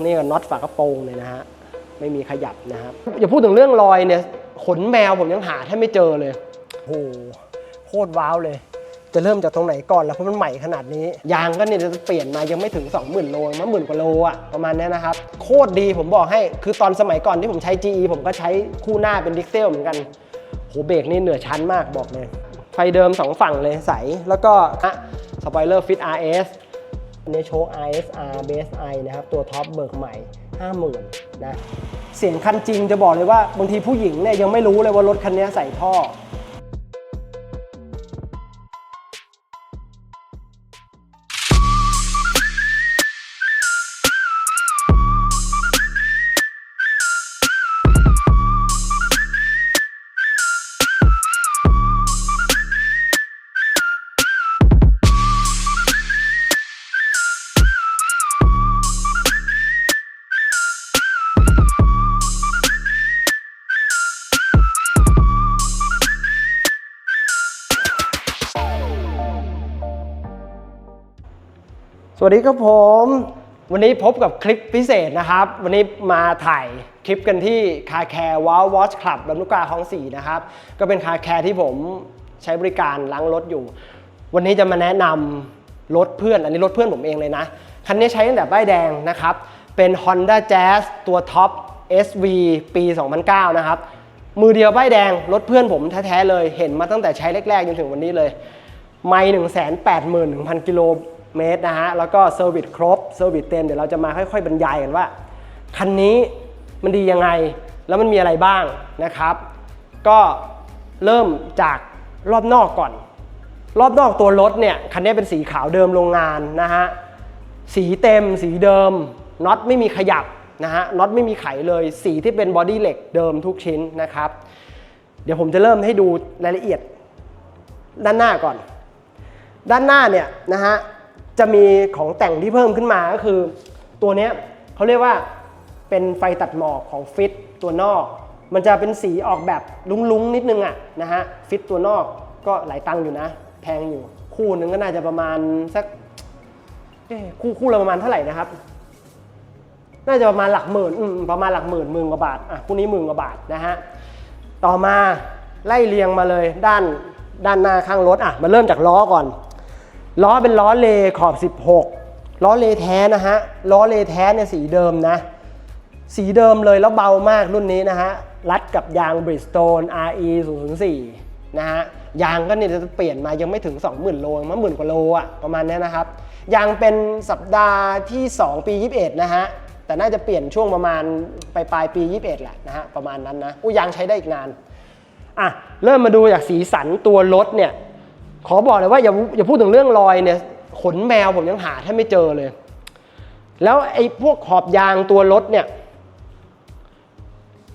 นี่ก็น็อตฝากระโปรงเลยนะฮะไม่มีขยับนะครับอย่าพูดถึงเรื่องรอยเนี่ยขนแมวผมยังหาแทบไม่เจอเลยโอ้โหโคตรว้าวเลย จะเริ่มจากตรงไหนก่อนแล้วเพราะมันใหม่ขนาดนี้ยางก็เนี่ยจะเปลี่ยนมายังไม่ถึง 20,000 โลมาหมื่นกว่าโลอะประมาณเนี้ยนะครับ โคตรดีผมบอกให้คือตอนสมัยก่อนที่ผมใช้ GE ผมก็ใช้คู่หน้าเป็นดิกเซลเหมือนกันโหเบรกนี่เหนือชั้นมากบอกเลยไฟเดิม 2 ฝั่งเลยใสแล้วก็สปอยเลอร์ฟิต RS ในโชค ISR Base I นะครับ ตัวท็อปเบิกใหม่ 50,000นะเสียงคันจริงจะบอกเลยว่าบางทีผู้หญิงเนี่ยยังไม่รู้เลยว่ารถคันนี้ใส่ท่อ วัสดีครับผม วันนี้พบกับคลิปพิเศษนะครับ วันนี้มาถ่ายคลิปกันที่คาแคร์ว้าววอชคลับลำลูกกาคลองสี่นะครับ ก็เป็นคาแคร์ที่ผมใช้บริการล้างรถอยู่ วันนี้จะมาแนะนำรถเพื่อน อันนี้รถเพื่อนผมเองเลยนะ คันนี้ใช้ตั้งแต่ป้ายแดงนะครับ เป็น Honda Jazz ตัวท็อป SV ปี 2009 นะครับ มือเดียวป้ายแดงรถเพื่อนผมแท้ๆเลย เห็นมาตั้งแต่ใช้แรกๆจนถึงวันนี้เลย ไม่หนึ่งแสนแปดหมื่นหนึ่งพันกิโล เมตรนะฮะ แล้วก็เซอร์วิสครบเซอร์วิสเต็ม เดี๋ยวเราจะมาค่อยๆ บรรยายกันว่า คันนี้มันดียังไง แล้วมันมีอะไรบ้างนะครับ ก็เริ่มจากรอบนอกก่อน รอบนอกตัวรถเนี่ย คันนี้เป็นสีขาวเดิมโรงงานนะฮะ สีเต็มสีเดิมน็อตไม่มีขยับนะฮะน็อตไม่มีไขเลยสีที่เป็นบอดี้เหล็กเดิมทุกชิ้นนะครับ เดี๋ยวผมจะเริ่มให้ดูรายละเอียดด้านหน้าก่อน ด้านหน้าเนี่ยนะฮะ จะมีของแต่งที่เพิ่มขึ้นมาก็คือ ตัวนี้เขาเรียกว่าเป็นไฟตัดหมอกของฟิตตัวนอก มันจะเป็นสีออกแบบลุ้งๆนิดนึงอะนะฮะฟิตตัวนอกก็หลายตังค์อยู่นะ แพงอยู่คู่นึงก็น่าจะประมาณสักคู่คู่ละประมาณเท่าไหร่นะครับ น่าจะประมาณหลักหมื่นประมาณหลักหมื่นหมื่นกว่าบาทอะคู่นี้หมื่นกว่าบาทนะฮะต่อมาไล่เรียงมาเลยด้านด้านหน้าข้างรถอะมาเริ่มจากล้อก่อน ล้อเป็นล้อเลขอบ 16 ล้อเลแท้นะฮะ ล้อเลแท้เนี่ยสีเดิมนะ สีเดิมเลยแล้วเบามากรุ่นนี้นะฮะ รัดกับยาง Bridgestone RE 004นะฮะ ยางก็เนี่ยจะเปลี่ยนมายังไม่ถึง 20,000 โลมาหมื่นกว่าโลอะประมาณเนี้ยนะครับ ยางเป็นสัปดาห์ที่ 2 ปี 21 นะฮะ แต่น่าจะเปลี่ยนช่วงประมาณปลายปลายปี 21 แหละนะฮะ ประมาณนั้นนะอู้ยางใช้ได้อีกนาน อะ เริ่มมาดูจากสีสันตัวรถเนี่ย ขอบอกเลยว่าอย่าอย่าพูดถึงเรื่องรอยเนี่ยขนแมวผมยังหาแทบไม่เจอเลย แล้วไอ้พวกขอบยางตัวรถเนี่ย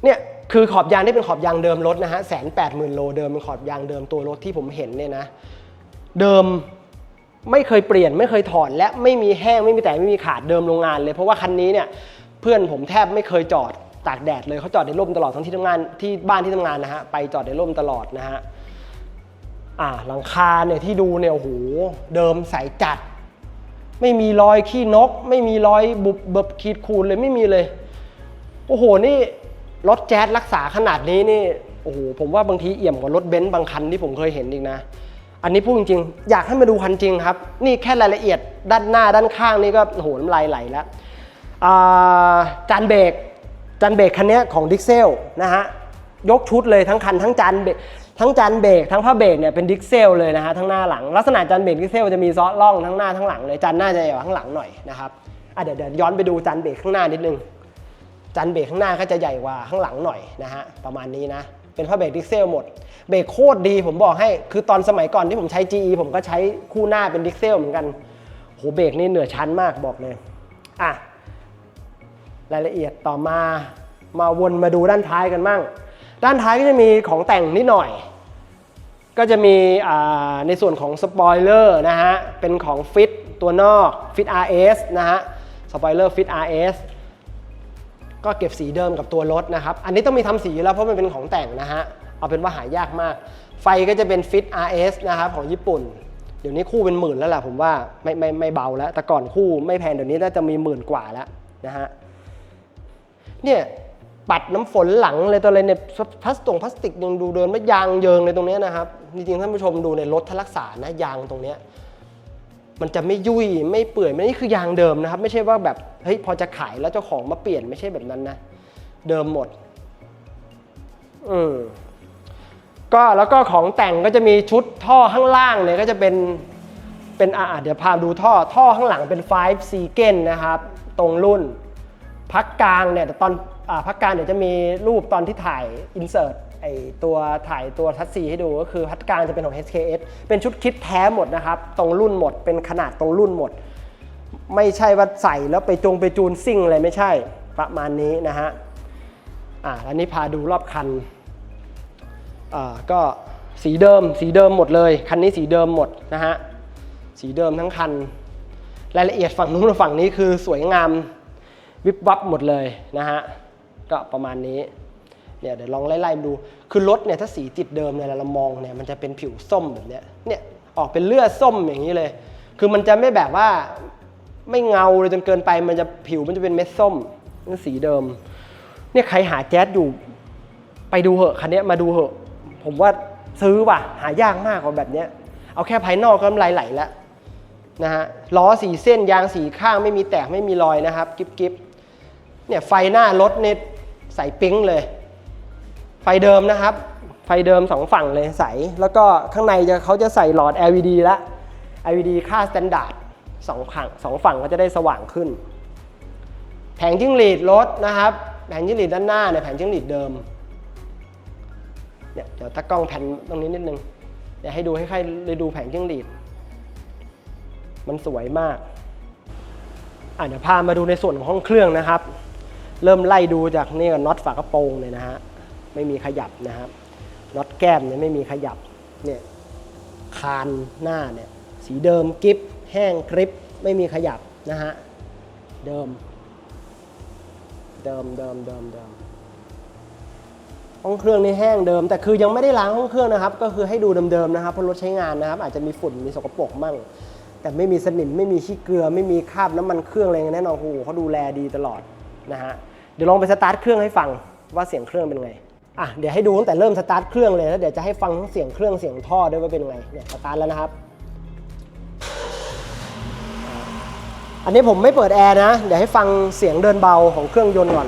เนี่ยคือขอบยางที่เป็นขอบยางเดิมรถนะฮะแสนแปดหมื่นโลเดิมเป็นขอบยางเดิมตัวรถที่ผมเห็นเนี่ยนะ เดิมไม่เคยเปลี่ยนไม่เคยถอดและไม่มีแห้งไม่มีแต่ไม่มีขาดเดิมโรงงานเลย เพราะว่าคันนี้เนี่ยเพื่อนผมแทบไม่เคยจอดตากแดดเลยเขาจอดในร่มตลอดทั้งที่ทำงานที่บ้านที่ทำงานนะฮะไปจอดในร่มตลอดนะฮะ อ่าหลังคาเนี่ยที่ดูเนี่ยโอ้โหเดิมใสจัด ไม่มีรอยขี้นก ไม่มีรอยบุบเบิบขีดคูนเลยไม่มีเลยโอ้โหนี่รถแจ๊สรักษาขนาดนี้นี่โอ้โหผมว่าบางทีเอี่ยมกว่ารถเบนซ์บางคันที่ผมเคยเห็นอีกนะ อันนี้พูดจริงๆ อยากให้มาดูคันจริงครับ นี่แค่รายละเอียดด้านหน้าด้านข้างนี่ก็โอ้โหน้ำลายไหลแล้วจานเบรกจานเบรกคันนี้ของดิกเซลนะฮะยกชุดเลยทั้งคันทั้งจานเบรก ทั้งจานเบรกทั้งผ้าเบรกเนี่ยเป็นดิกเซลเลยนะฮะทั้งหน้าหลัง ลักษณะจานเบรกดิกเซลจะมีซอสล่องทั้งหน้าทั้งหลังเลยจานหน้าจะใหญ่กว่าข้างหลังหน่อยนะครับอะเดี๋ยวเดี๋ยวย้อนไปดูจานเบรกข้างหน้านิดนึงจานเบรกข้างหน้าก็จะใหญ่กว่าข้างหลังหน่อยนะฮะประมาณนี้นะเป็นผ้าเบรกดิกเซลหมดเบรกโคตรดีผมบอกให้คือตอนสมัยก่อนที่ผมใช้ GE ผมก็ใช้คู่หน้าเป็นดิกเซลเหมือนกันโหเบรกนี่เหนือชั้นมากบอกเลยอะรายละเอียดต่อมามาวนมาดูด้านท้ายกันมั่ง ด้านท้ายก็จะมีของแต่งนิดหน่อย ก็จะมีในส่วนของสปอยเลอร์นะฮะ เป็นของฟิตตัวนอกฟิต RS นะฮะ สปอยเลอร์ฟิต RS ก็เก็บสีเดิมกับตัวรถนะครับ อันนี้ต้องมีทำสีอยู่แล้วเพราะมันเป็นของแต่งนะฮะ เอาเป็นว่าหายากมาก ไฟก็จะเป็นฟิต RS นะครับของญี่ปุ่น เดี๋ยวนี้คู่เป็นหมื่นแล้วล่ะผมว่าไม่ไม่ไม่เบาแล้ว แต่ก่อนคู่ไม่แพงเดี๋ยวนี้น่าจะมีหมื่นกว่าแล้วนะฮะ เนี่ย ปัดน้ำฝนหลังเลยตัวอะไรเนี่ยพลาสติกพลาสติกยังดูเดินไม่ยางเยิงเลยตรงนี้นะครับจริงๆท่านผู้ชมดูในรถถ้ารักษานะยางตรงเนี้ยมันจะไม่ยุ่ยไม่เปื่อยไม่นี่คือยางเดิมนะครับ ไม่ใช่ว่าแบบเฮ้ยพอจะขายแล้วเจ้าของมาเปลี่ยนไม่ใช่แบบนั้นนะ เดิมหมดอืมก็แล้วก็ของแต่งก็จะมีชุดท่อข้างล่างเนี่ยก็จะเป็นเป็นอ่าเดี๋ยวพาดูท่อท่อข้างหลังเป็น5ซีเกนนะครับ ตรงรุ่น พักกลางเนี่ยแต่ตอน พักกางเดี๋ยวจะมีรูปตอนที่ถ่ายอินเสิร์ตไอตัวถ่ายตัวทัชซีให้ดูก็คือพักกลางจะเป็นของ HKS เป็นชุดคิดแท้หมดนะครับ ตรงรุ่นหมด เป็นขนาดตรงรุ่นหมด ไม่ใช่ว่าใส่แล้วไปจงไปจูนซิ่งอะไรไม่ใช่ประมาณนี้นะฮะอ่าอันนี้พาดูรอบคันอ่าก็สีเดิมสีเดิมหมดเลย คันนี้สีเดิมหมดนะฮะสีเดิมทั้งคัน รายละเอียดฝั่งนู้นฝั่งนี้คือสวยงามวิบวับหมดเลยนะฮะ ก็ประมาณนี้เนี่ยเดี๋ยวลองไล่ๆดู คือรถเนี่ยถ้าสีติดเดิมเนี่ยเรามองเนี่ยมันจะเป็นผิวส้มแบบเนี้ยเนี่ยออกเป็นเลือดส้มอย่างนี้เลย คือมันจะไม่แบบว่าไม่เงาเลยจนเกินไปมันจะผิวมันจะเป็นเม็ดส้มนี่สีเดิม เนี่ยใครหาแจ๊สอยู่ไปดูเหอะคันเนี้ยมาดูเหอะ ผมว่าซื้อว่ะหายากมากกว่าแบบเนี้ยเอาแค่ภายนอกก็น้ำลายไหลแล้วนะฮะล้อสีเส้นยางสีข้างไม่มีแตกไม่มีรอยนะครับ กิ๊บกิ๊บเนี่ยไฟหน้ารถเนี่ย ใสปิ๊งเลย ไฟเดิมนะครับ ไฟเดิมสองฝั่งเลยใส แล้วก็ข้างในจะเขาจะใส่หลอด LED ละ LED ค่าสแตนดาร์ดสองฝั่งสองฝั่งก็จะได้สว่างขึ้น แผงจิ้งหรีดรถนะครับ แผงจิ้งหรีดด้านหน้าเนี่ยแผงจิ้งหรีดเดิมเนี่ยเดี๋ยวตากล้องแผ่นตรงนี้นิดนึงเดี๋ยวให้ดูให้ใครเลยดูแผงจิ้งหรีด มันสวยมากอะเดี๋ยวพามาดูในส่วนของห้องเครื่องนะครับ เริ่มไล่ดูจากนี่กับน็อตฝากระโปรงเลยนะฮะไม่มีขยับนะครับน็อตแก้มเนี่ยไม่มีขยับเนี่ยคานหน้าเนี่ยสีเดิมกิฟแห้งกริปไม่มีขยับนะฮะเดิม เดิมเดิมเดิมเดิมห้องเครื่องนี่แห้งเดิม แต่คือยังไม่ได้ล้างห้องเครื่องนะครับ ก็คือให้ดูเดิมๆนะครับเพราะรถใช้งานนะครับ อาจจะมีฝุ่นมีสกปรกมั่ง แต่ไม่มีสนิมไม่มีขี้เกลือ ไม่มีคราบน้ำมันเครื่องอะไรแน่นอนโอ้โหเขาดูแลดีตลอดนะฮะ ดี๋ยวลองไปสตาร์ทเครื่องให้ฟังว่าเสียงเครื่องเป็นไงอะเดี๋ยวให้ดูตั้งแต่เริ่มสตาร์ทเครื่องเลยแล้วเดี๋ยวจะให้ฟังทั้งเสียงเครื่องเสียงท่อด้วยว่าเป็นไงเนี่ยสตาร์ทแล้วนะครับ อันนี้ผมไม่เปิดแอร์นะ เดี๋ยวให้ฟังเสียงเดินเบาของเครื่องยนต์ก่อน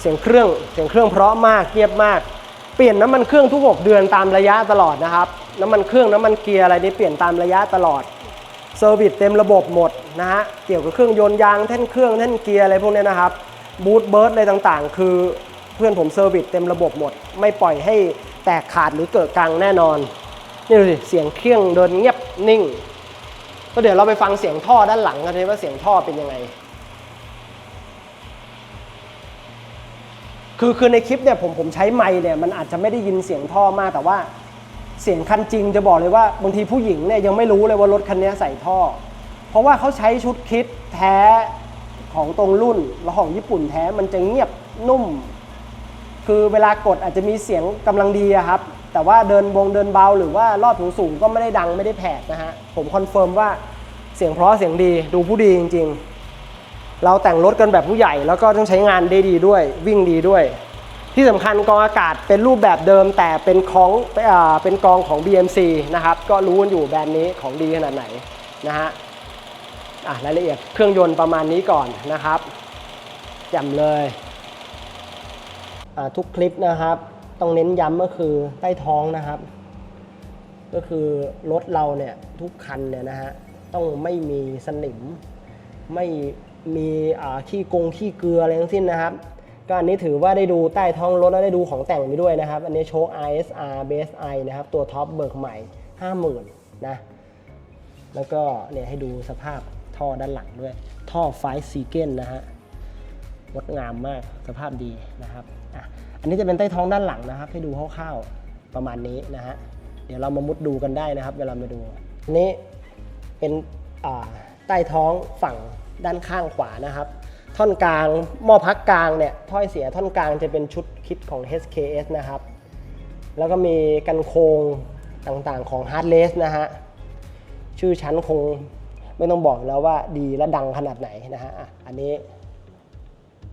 เสียงเครื่องเสียงเครื่องเพราะมากเงียบมาก เปลี่ยนน้ำมันเครื่องทุก 6 เดือนตามระยะตลอดนะครับ น้ำมันเครื่องน้ำมันเกียร์อะไรนี่เปลี่ยนตามระยะตลอด เซอร์วิสเต็มระบบหมดนะฮะ เกี่ยวกับเครื่องยนต์ยางแท่นเครื่องแท่นเกียร์อะไรพวกนี้นะครับ บูทเบิร์ดอะไรต่างๆ คือเพื่อนผมเซอร์วิสเต็มระบบหมด ไม่ปล่อยให้แตกขาดหรือเกิดกังแน่นอน นี่ดูสิเสียงเครื่องเดินเงียบนิ่ง ก็เดี๋ยวเราไปฟังเสียงท่อด้านหลังกันเลยว่าเสียงท่อเป็นยังไง คือคือในคลิปเนี่ยผมผมใช้ไมค์เนี่ยมันอาจจะไม่ได้ยินเสียงท่อมากแต่ว่า เสียงคันจริงจะบอกเลยว่าบางทีผู้หญิงเนี่ยยังไม่รู้เลยว่ารถคันนี้ใส่ท่อ เพราะว่าเขาใช้ชุดคิดแท้ของตรงรุ่นแล้วของญี่ปุ่นแท้มันจะเงียบนุ่ม คือเวลากดอาจจะมีเสียงกำลังดีครับ แต่ว่าเดินบงเดินเบา หรือว่ารอบสูงก็ไม่ได้ดังไม่ได้แผดนะฮะ ผมคอนเฟิร์มว่าเสียงเพราะเสียงดีดูผู้ดีจริง ๆ เราแต่งรถกันแบบผู้ใหญ่แล้วก็ต้องใช้งานได้ดีด้วย วิ่งดีด้วย ที่สำคัญกองอากาศเป็นรูปแบบเดิมแต่เป็นของเป็นกองของ BMC นะครับ ก็รู้กันอยู่แบรนด์นี้ของดีขนาดไหนนะฮะอะรายละเอียดเครื่องยนต์ประมาณนี้ก่อนนะครับจำเลยทุกคลิปนะครับ ต้องเน้นย้ำก็คือใต้ท้องนะครับ ก็คือรถเราเนี่ยทุกคันเนี่ยนะฮะต้องไม่มีสนิม ไม่มีขี้กงขี้เกลืออะไรทั้งสิ้นนะครับ ก็อันนี้ถือว่าได้ดูใต้ท้องรถและได้ดูของแต่งไปด้วยนะครับ อันนี้โชค ISR Base I นะครับ ตัวท็อปเบิกใหม่ 50,000นะแล้วก็เนี่ยให้ดูสภาพท่อด้านหลังด้วย ท่อไฟซีเกนนะฮะงดงามมากสภาพดีนะครับอะอันนี้จะเป็นใต้ท้องด้านหลังนะครับ ให้ดูคร่าวๆประมาณนี้นะฮะเดี๋ยวเรามามุดดูกันได้นะครับ เวลามาดูอันนี้เป็นใต้ท้องฝั่งด้านข้างขวานะครับ ท่อนกลางหม้อพักกลางเนี่ยถ้อยเสียท่อนกลางจะเป็นชุดคิดของ HKS นะครับ แล้วก็มีกันโครงต่างๆของ Hardless นะฮะ ชื่อชั้นคงไม่ต้องบอกแล้วว่าดีและดังขนาดไหนนะฮะอันนี้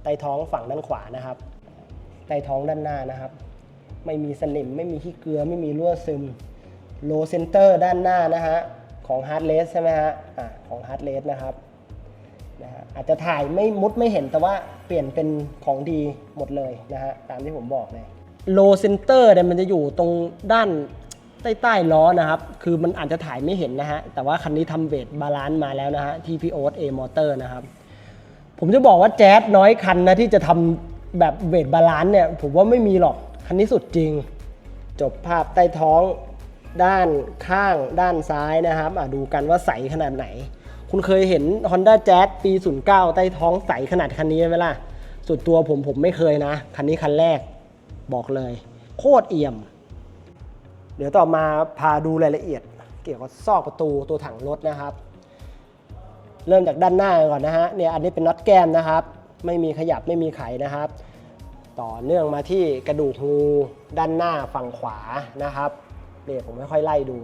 ใต้ท้องฝั่งด้านขวานะครับใต้ท้องด้านหน้านะครับ ไม่มีสนิมไม่มีขี้เกลือไม่มีรั่วซึมโลเซนเตอร์ด้านหน้านะฮะของฮาร์ดเลสใช่ไหมฮะอะของฮาร์ดเลสนะครับ นะฮะอาจจะถ่ายไม่มุดไม่เห็นแต่ว่าเปลี่ยนเป็นของดีหมดเลยนะฮะตามที่ผมบอกเลยโลเซนเตอร์เนี่ยมันจะอยู่ตรงด้านใต้ใต้ล้อนะครับ คือมันอาจจะถ่ายไม่เห็นนะฮะ แต่ว่าคันนี้ทำเวทบาลานซ์มาแล้วนะฮะ ที่พีโอสเอมอเตอร์นะครับ ผมจะบอกว่าแจ๊สน้อยคันนะที่จะทำแบบเวทบาลานซ์เนี่ย ผมว่าไม่มีหรอก คันนี้สุดจริง จบภาพใต้ท้องด้านข้างด้านซ้ายนะครับอะดูกันว่าใสขนาดไหน คุณเคยเห็น Honda Jazz ปี 09 ใต้ท้องใสขนาดคันนี้ไหมล่ะสุดตัวผมผมไม่เคยนะ คันนี้คันแรกบอกเลย โคตรเอี่ยม เดี๋ยวต่อมาพาดูรายละเอียด เกี่ยวกับซอกประตูตัวถังรถนะครับ เริ่มจากด้านหน้าก่อนนะฮะเนี่ยอันนี้เป็นน็อตแก้มนะครับ ไม่มีขยับไม่มีไขนะครับ ต่อเนื่องมาที่กระดูกงูด้านหน้าฝั่งขวานะครับเนี่ยผมไม่ค่อยไล่ดู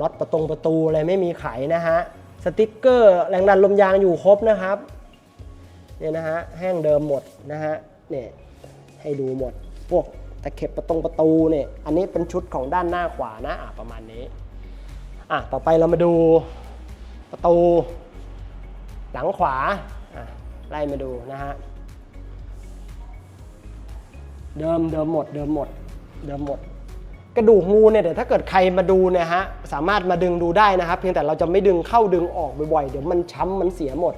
น็อตประตงประตูอะไรไม่มีไขนะฮะ สติกเกอร์แรงดันลมยางอยู่ครบนะครับเนี่ยนะฮะแห้งเดิมหมดนะฮะเนี่ยให้ดูหมด พวกตะเข็บประตงประตูเนี่ยอันนี้เป็นชุดของด้านหน้าขวานะอะประมาณนี้อะต่อไปเรามาดูประตู หลังขวาอะไล่มาดูนะฮะเดิมเดิมหมดเดิมหมดเดิมหมด กระดูกงูเนี่ยเดี๋ยวถ้าเกิดใครมาดูเนี่ยฮะสามารถมาดึงดูได้นะครับเพียงแต่เราจะไม่ดึงเข้าดึงออกบ่อยๆ เดี๋ยวมันช้ำมันเสียหมด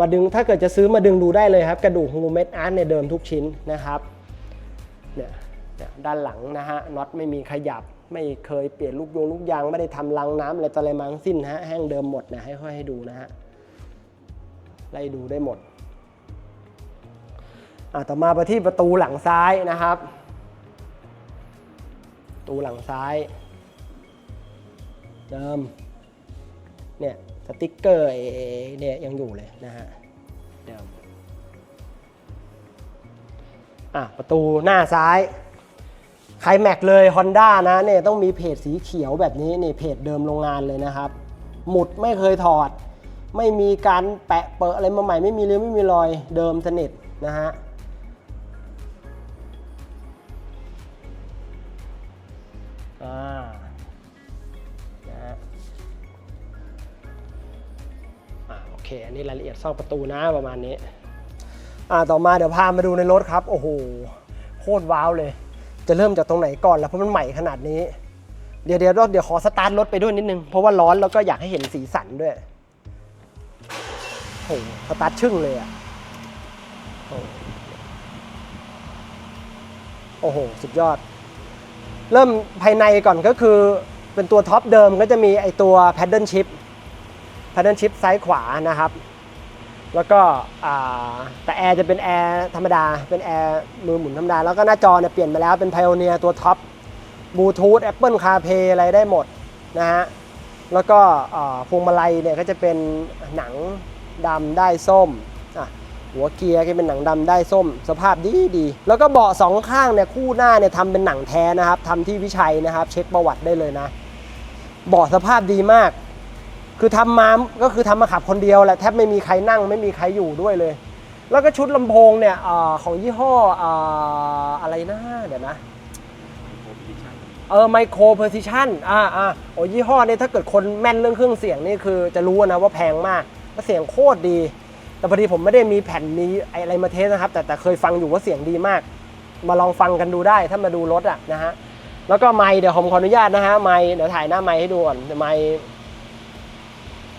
มาดึงถ้าเกิดจะซื้อมาดึงดูได้เลยครับ กระดูกงูเม็ดอาร์ตเนี่ยเดิมทุกชิ้นนะครับเนี่ยเนี่ยด้านหลังนะฮะน็อตไม่มีขยับไม่เคยเปลี่ยนลูกยงลูกยางไม่ได้ทำรังน้ำอะไรต่ออะไรมาทั้งสิ้นนะฮะแห้งเดิมหมดนะให้ค่อยให้ดูนะฮะไล่ดูได้หมดอะต่อมาไปที่ประตูหลังซ้ายนะครับ ตูหลังซ้าย เดิม เนี่ยสติ๊กเกอร์ไอ้เนี่ยยังอยู่เลยนะฮะ เดิม อะ ประตูหน้าซ้ายไคลแม็กเลย Honda นะเนี่ยต้องมีเพจสีเขียวแบบนี้นี่เพจเดิมโรงงานเลยนะครับ หมุดไม่เคยถอด ไม่มีการแปะเปอะอะไรมาใหม่ไม่มีเรือไม่มีรอยเดิมสนิทนะฮะ อ่านะฮะอ่าโอเค อันนี้รายละเอียดซอกประตูนะประมาณนี้ อ่าต่อมาเดี๋ยวพามาดูในรถครับ โอ้โห โคตรว้าวเลย จะเริ่มจากตรงไหนก่อนล้วเพราะมันใหม่ขนาดนี้ เดี๋ยวเดี๋ยวเดี๋ยวขอสตาร์ทรถไปด้วยนิดนึง เพราะว่าร้อนแล้วก็อยากให้เห็นสีสันด้วยโอ้โหสตาร์ทชึ่งเลยอะโอ้โห สุดยอด เริ่มภายในก่อนก็คือเป็นตัวท็อปเดิมก็จะมีไอตัว paddle shift paddle shift ซ้ายขวานะครับ แล้วก็แต่แอร์จะเป็นแอร์ธรรมดา เป็นแอร์มือหมุนธรรมดา แล้วก็หน้าจอเนี่ยเปลี่ยนมาแล้วเป็น Pioneer ตัวท็อปบลูทูธ Apple CarPlay อะไรได้หมดนะฮะ แล้วก็พวงมาลัยเนี่ยก็จะเป็นหนังดำได้ส้มอะ หัวเกียร์ก็เป็นหนังดำได้ส้ม สภาพดีดี แล้วก็เบาะสองข้างเนี่ยคู่หน้าเนี่ยทำเป็นหนังแท้นะครับทำที่วิชัยนะครับ เช็คประวัติได้เลยนะ เบาะสภาพดีมาก คือทำมาก็คือทำมาขับคนเดียวแหละแทบไม่มีใครนั่งไม่มีใครอยู่ด้วยเลย แล้วก็ชุดลำโพงเนี่ยอของยี่ห้อออะไรนะเดี๋ยวนะเออไมโครเพอร์ซิชันอ่าอ่าโอ้ยี่ห้อเนี่ยถ้าเกิดคนแม่นเรื่องเครื่องเสียงนี่คือจะรู้นะว่าแพงมากแล้วเสียงโคตรดี แต่พอดีผมไม่ได้มีแผ่นมีอะไรมาเทสนะครับ แต่แต่เคยฟังอยู่ว่าเสียงดีมาก มาลองฟังกันดูได้ถ้ามาดูรถอะนะฮะแล้วก็ไมค์เดี๋ยวผมขออนุญาตนะฮะไมค์เดี๋ยวถ่ายหน้าไมค์ให้ดูก่อนไมค์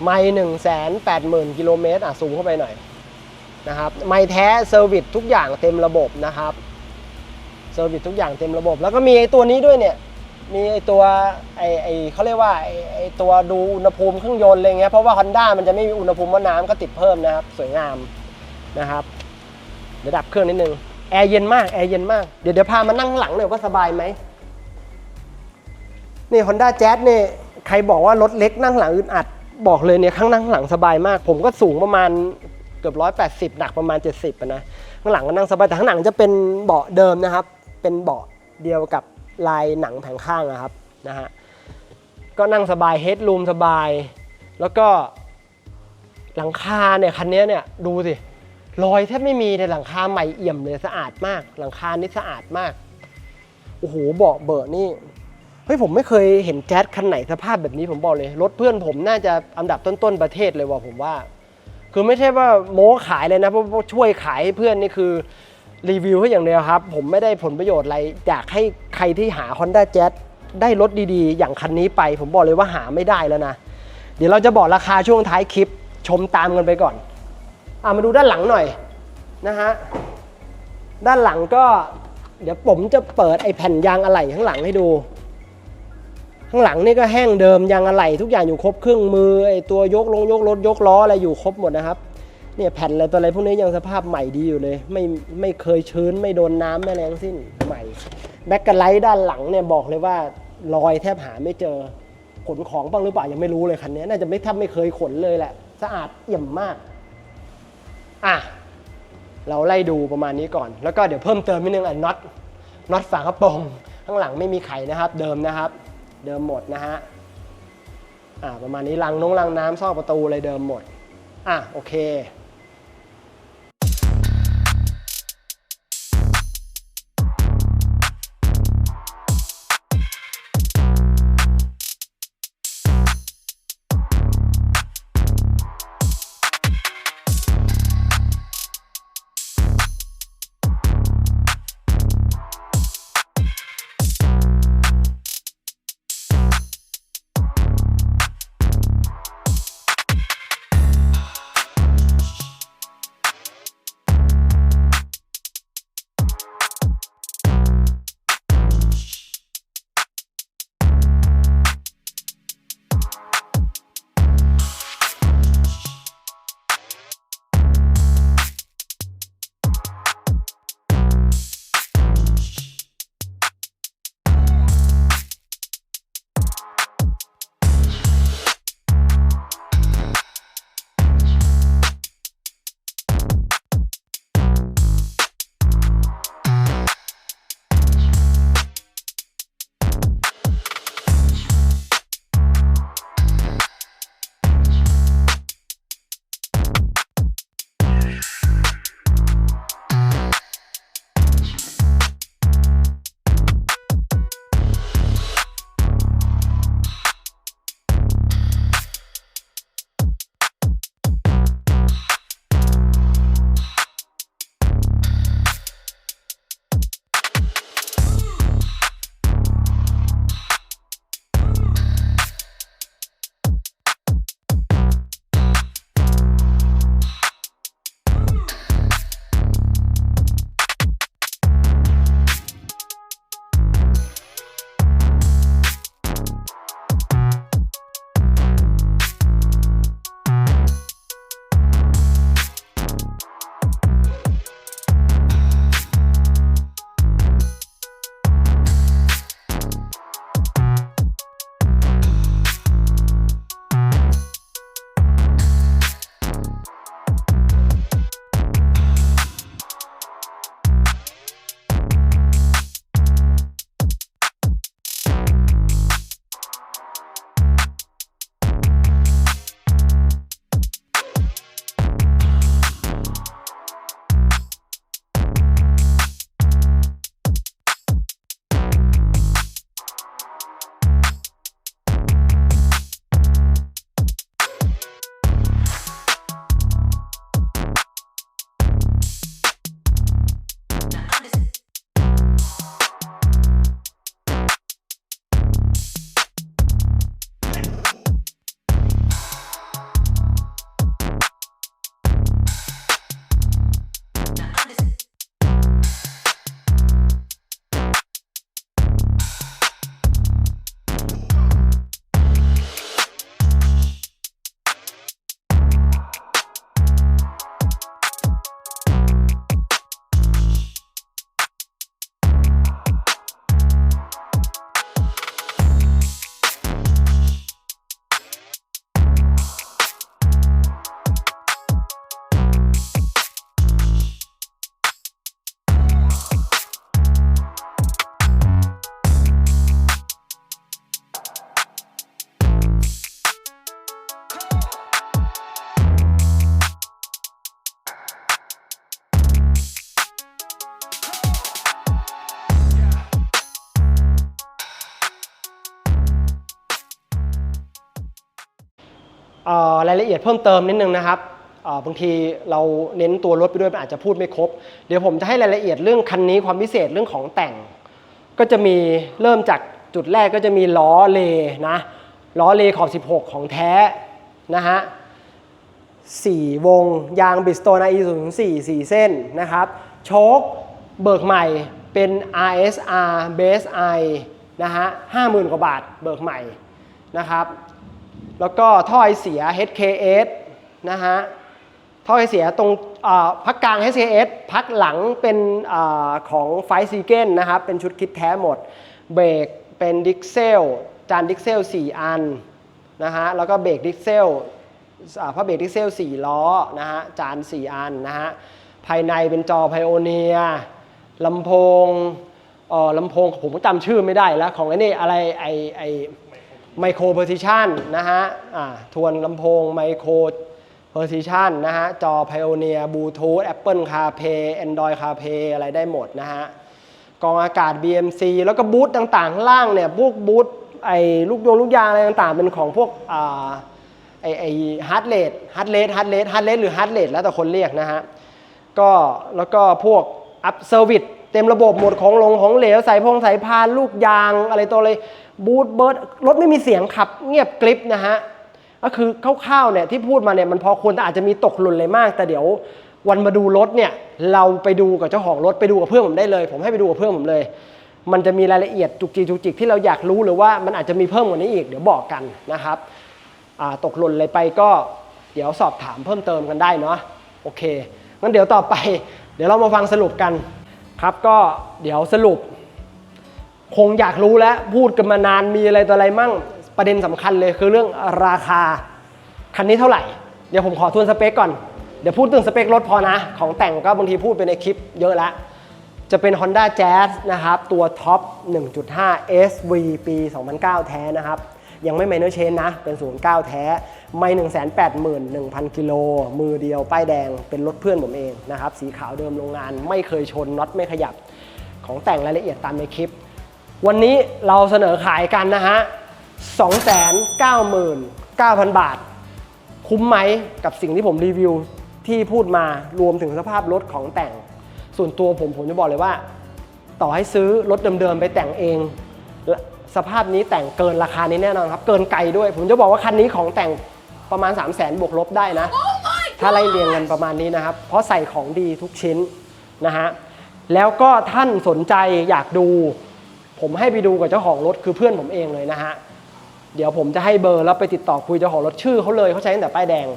ไมค์หนึ่งแสนแปดหมื่นกิโลเมตรอะ สูงเข้าไปหน่อยนะครับไมค์แท้เซอร์วิสทุกอย่างเต็มระบบนะครับเซอร์วิสทุกอย่างเต็มระบบ แล้วก็มีไอ้ตัวนี้ด้วยเนี่ย มีไอตัวไอไอเขาเรียกว่าไอไอตัวดูอุณหภูมิเครื่องยนต์อะไรเงี้ยเพราะว่า Honda มันจะไม่มีอุณหภูมิว่าน้ำก็ติดเพิ่มนะครับ สวยงามนะครับ เดี๋ยวดับเครื่องนิดนึงแอร์เย็นมากแอร์เย็นมากเดี๋ยวเดี๋ยวพามานั่งหลังหน่อยว่าสบายไหมนี่ Honda Jazz เนี่ยใครบอกว่ารถเล็กนั่งหลังอึดอัดบอกเลยเนี่ยข้างนั่งหลังสบายมาก ผมก็สูงประมาณเกือบร้อยแปดสิบหนักประมาณ70อะนะข้างหลังก็นั่งสบายแต่ข้างหลังจะเป็นเบาะเดิมนะครับ เป็นเบาะเดียวกับ ลายหนังแผงข้างนะครับนะฮะก็นั่งสบายเฮดรูมสบาย แล้วก็หลังคาเนี่ยคันนี้เนี่ยดูสิรอยแทบไม่มีแต่หลังคาใหม่เอี่ยมเลยสะอาดมาก หลังคานี่สะอาดมากโอ้โหเบาะเบอร์นี่เฮ้ยผมไม่เคยเห็นแจ๊สคันไหนสภาพแบบนี้ผมบอกเลยรถเพื่อนผมน่าจะอันดับต้นๆประเทศเลยว่ะผมว่า คือไม่ใช่ว่าโม้ขายเลยนะเพราะช่วยขายให้เพื่อนนี่คือ รีวิวให้อย่างเดียวครับ ผมไม่ได้ผลประโยชน์อะไร อยากให้ใครที่หา Honda Jazz ได้รถดีๆ อย่างคันนี้ไป ผมบอกเลยว่าหาไม่ได้แล้วนะ เดี๋ยวเราจะบอกราคาช่วงท้ายคลิปชมตามกันไปก่อนอามาดูด้านหลังหน่อยนะฮะด้านหลังก็ เดี๋ยวผมจะเปิดไอแผ่นยางอะไหล่ข้างหลังให้ดู ข้างหลังนี่ก็แห้งเดิมยางอะไหล่ทุกอย่างอยู่ครบเครื่องมือไอตัวยกลงยกรถยกล้ออะไรอยู่ครบหมดนะครับ เนี่ยแผ่นอะไรตัวอะไรพวกนี้ยังสภาพใหม่ดีอยู่เลย ไม่ไม่เคยชื้นไม่โดนน้ำไม่แรงสิ้นใหม่แบ็กกไลท์ด้านหลังเนี่ยบอกเลยว่ารอยแทบหาไม่เจอขนของบ้างหรือเปล่ายังไม่รู้เลยคันนี้น่าจะไม่แทบไม่เคยขนเลยแหละ สะอาดเอี่ยมมาก อะ เราไล่ดูประมาณนี้ก่อน แล้วก็เดี๋ยวเพิ่มเติมนิดนึงอะน็อตน็อตฝากระโปรงข้างหลังไม่มีไขนะครับ เดิมนะครับ เดิมหมดนะฮะอ่าประมาณนี้รังนงรังน้ำซอกประตูอะไรเดิมหมด อะโอเค รายละเอียดเพิ่มเติมนิดนึงนะครับบางทีเราเน้นตัวรถไปด้วยมันอาจจะพูดไม่ครบ เดี๋ยวผมจะให้รายละเอียดเรื่องคันนี้ความพิเศษเรื่องของแต่ง ก็จะมีเริ่มจากจุดแรกก็จะมีล้อเลนะล้อเลขอบ 16 ของแท้นะฮะ4วง ยางบิสโตน i 0 4 4เส้นนะครับโชคเบิกใหม่เป็น RSR Base I นะฮะ50,000กว่าบาทเบิกใหม่นะครับ แล้วก็ท่อไอเสีย HKS นะฮะท่อไอเสียตรงพักกลาง HKS พักหลังเป็นอของไฟซีเกนนะครับเป็นชุดคิดแท้หมด เบรกเป็นดิกเซลจานดิกเซล 4 อันนะฮะแล้วก็เบรกดิกเซลอ่าพระเบรกดิกเซล 4 ล้อนะฮะจาน 4 อันนะฮะภายในเป็นจอไพโอเนียลำโพงเออลำโพงผมก็จำชื่อไม่ได้แล้ว ของไอ้นี่อะไรไอไอ ไมโครเพอร์ติชันนะฮะอ่าทวนลำโพงไมโคร Precision นะฮะ จอ Pioneer Bluetooth Apple CarPlay Android CarPlay อะไรได้หมดนะฮะกรองอากาศ BMC แล้วก็บูธต่างๆ ข้างล่างเนี่ยพวกบูธไอ้ลูกยงลูกยางอะไรต่างๆ เป็นของพวกอ่าไอ้ไอ้ฮาร์ดเรทฮาร์ดเรทฮาร์ดเรทฮาร์ดเรทหรือฮาร์ดเรทแล้วแต่คนเรียกนะฮะ ก็แล้วก็พวกอัพเซอร์วิส เต็มระบบหมดของลงของเหลวใส่พงใส่พานลูกยางอะไรตัวเลยบูทเบิร์ดรถไม่มีเสียงขับเงียบกริบนะฮะก็คือคร่าวๆเนี่ยที่พูดมาเนี่ยมันพอควรแต่อาจจะมีตกหล่นเลยมาก แต่เดี๋ยววันมาดูรถเนี่ยเราไปดูกับเจ้าของรถไปดูกับเพื่อนผมได้เลย ผมให้ไปดูกับเพื่อนผมเลย มันจะมีรายละเอียดจุกจิกจุกจิกที่เราอยากรู้หรือว่ามันอาจจะมีเพิ่มกว่านี้อีกเดี๋ยวบอกกันนะครับตกหล่นเลยไปก็เดี๋ยวสอบถามเพิ่มเติมกันได้เนาะโอเคงั้นเดี๋ยวต่อไป เดี๋ยวเรามาฟังสรุปกัน ครับก็เดี๋ยวสรุป คงอยากรู้แล้วพูดกันมานานมีอะไรต่ออะไรมั่งประเด็นสำคัญเลยคือเรื่องราคา คันนี้เท่าไหร่ เดี๋ยวผมขอทวนสเปคก่อน เดี๋ยวพูดถึงสเปครถพอนะ ของแต่งก็บางทีพูดไปในคลิปเยอะแล้วจะเป็น Honda Jazz นะครับ ตัวท็อป 1.5 SV ปี 2009 แท้นะครับ ยังไม่ minor change นะ เป็น 09 แท้ ไม่181,000 กิโล มือเดียว ป้ายแดง เป็นรถเพื่อนผมเองนะครับ สีขาวเดิมโรงงาน ไม่เคยชน น็อตไม่ขยับ ของแต่งรายละเอียดตามในคลิป วันนี้เราเสนอขายกันนะฮะ 299,000 บาท คุ้มไหมกับสิ่งที่ผมรีวิวที่พูดมารวมถึงสภาพรถของแต่ง ส่วนตัวผมผมจะบอกเลยว่า ต่อให้ซื้อรถเดิมๆไปแต่งเอง สภาพนี้แต่งเกินราคานี้แน่นอนครับ เกินไกลด้วย ผมจะบอกว่าคันนี้ของแต่งประมาณ 3 0 0 0 0 0บวกลบได้นะ ถ้าไล่เรียงกันประมาณนี้นะครับ เพราะใส่ของดีทุกชิ้นนะฮะแล้วก็ท่านสนใจอยากดู ผมให้ไปดูกับเจ้าของรถคือเพื่อนผมเองเลยนะฮะเดี๋ยวผมจะให้เบอร์แล้วไปติดต่อคุยเจ้าของรถชื่อเขาเลยเขาใช้ตั้งแต่ป้ายแดง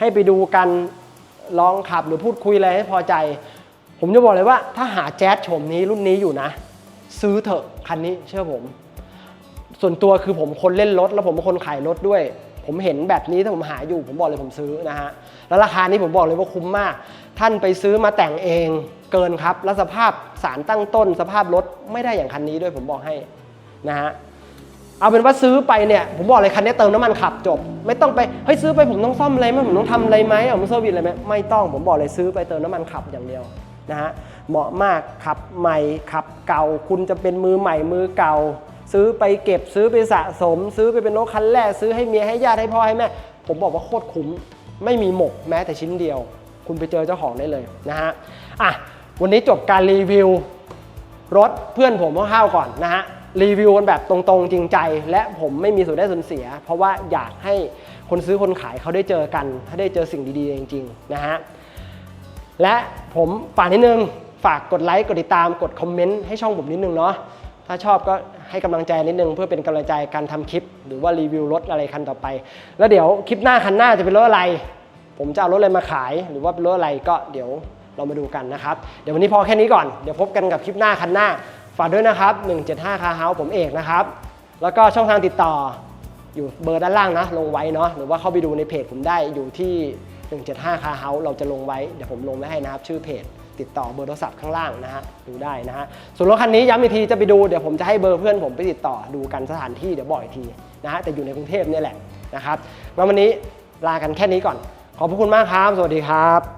ให้ไปดูกันลองขับหรือพูดคุยอะไรให้พอใจ ผมจะบอกเลยว่าถ้าหาแจ๊สโฉมนี้รุ่นนี้อยู่นะ ซื้อเถอะคันนี้เชื่อผม ส่วนตัวคือผมคนเล่นรถ แล้วผมเป็นคนขายรถด้วย ผมเห็นแบบนี้ถ้าผมหาอยู่ ผมบอกเลยผมซื้อนะฮะแล้วราคานี้ผมบอกเลยว่าคุ้มมาก ท่านไปซื้อมาแต่งเองเกินครับ แล้วสภาพสารตั้งต้น สภาพรถไม่ได้อย่างคันนี้ด้วยผมบอกให้นะฮะเอาเป็นว่าซื้อไปเนี่ยผมบอกเลยคันนี้เติมน้ำมันขับจบ ไม่ต้องไปเฮ้ยซื้อไปผมต้องซ่อมอะไรไหมผมต้องทำอะไรไหมเอามาเซอร์วิสอะไรไหมไม่ต้องผมบอกเลยซื้อไปเติมน้ำมันขับอย่างเดียวนะฮะเหมาะมากขับใหม่ขับเก่า คุณจะเป็นมือใหม่มือเก่า ซื้อไปเก็บซื้อไปสะสม ซื้อไปเป็นรถคันแรกซื้อให้เมียให้ญาติให้พ่อให้แม่ ผมบอกว่าโคตรคุ้มไม่มีหมกแม้แต่ชิ้นเดียว คุณไปเจอเจ้าของได้เลยนะฮะอะวันนี้จบการรีวิว รถเพื่อนผมคร่าวก่อนนะฮะรีวิวกันแบบตรงๆ จริงใจ และผมไม่มีส่วนได้ส่วนเสีย เพราะว่าอยากให้คนซื้อคนขายเขาได้เจอกัน ถ้าได้เจอสิ่งดีๆ จริงๆนะฮะและผมฝากนิดนึง ฝากกดไลค์ กดติดตาม กดคอมเมนต์ให้ช่องผมนิดนึงเนาะ ถ้าชอบก็ ให้กำลังใจนิดนึงเพื่อเป็นกำลังใจการทำคลิป หรือว่ารีวิวรถอะไรคันต่อไป แล้วเดี๋ยวคลิปหน้าคันหน้าจะเป็นรถอะไร ผมจะเอารถอะไรมาขาย หรือว่าเป็นรถอะไรก็เดี๋ยวเรามาดูกันนะครับ เดี๋ยววันนี้พอแค่นี้ก่อนเดี๋ยวพบกันกับคลิปหน้าคันหน้าฝากด้วยนะครับ 175คาเฮาผมเอกนะครับ แล้วก็ช่องทางติดต่ออยู่เบอร์ด้านล่างนะ ลงไว้เนาะหรือว่าเข้าไปดูในเพจผมได้อยู่ที่ 175คาเฮาเราจะลงไว้เดี๋ยวผมลงไว้ให้นะครับชื่อเพจ ติดต่อเบอร์โทรศัพท์ข้างล่างนะฮะดูได้นะฮะส่วนรถคันนี้ย้ำอีกทีจะไปดูเดี๋ยวผมจะให้เบอร์เพื่อนผมไปติดต่อดูกันสถานที่เดี๋ยวบอกอีกทีนะฮะแต่อยู่ในกรุงเทพเนี่ยแหละนะครับงั้นวันนี้ลากันแค่นี้ก่อน ขอบพระคุณมากครับ สวัสดีครับ